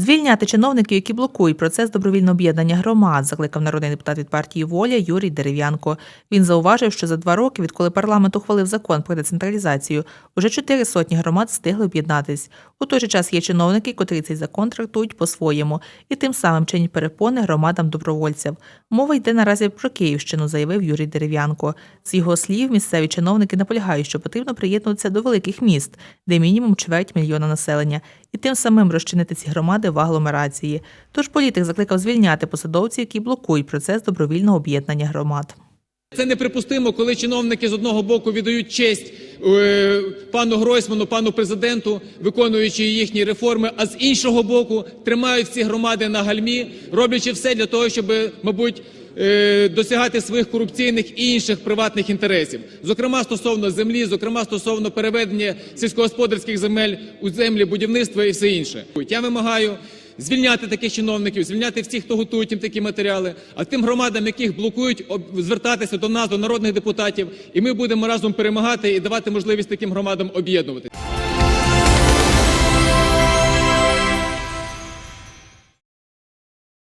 Звільняти чиновників, які блокують процес добровільного об'єднання громад, закликав народний депутат від партії Воля Юрій Дерев'янко. Він зауважив, що за два роки, відколи парламент ухвалив закон про децентралізацію, уже чотири сотні громад встигли об'єднатись. У той же час є чиновники, котрі цей закон трактують по-своєму і тим самим чинять перепони громадам добровольців. Мова йде наразі про Київщину, заявив Юрій Дерев'янко. З його слів, місцеві чиновники наполягають, що потрібно приєднуватися до великих міст, де мінімум чверть мільйона населення, і тим самим розчинити ці громади в агломерації. Тож політик закликав звільняти посадовців, які блокують процес добровільного об'єднання громад. Це неприпустимо, коли чиновники з одного боку віддають честь пану Гройсману, пану президенту, виконуючи їхні реформи, а з іншого боку тримають ці громади на гальмі, роблячи все для того, щоб, мабуть, е, досягати своїх корупційних і інших приватних інтересів, зокрема стосовно землі, зокрема стосовно переведення сільськогосподарських земель у землі будівництва і все інше. Я вимагаю звільняти таких чиновників, звільняти всіх, хто готують їм такі матеріали, а тим громадам, яких блокують, звертатися до нас, до народних депутатів, і ми будемо разом перемагати і давати можливість таким громадам об'єднувати.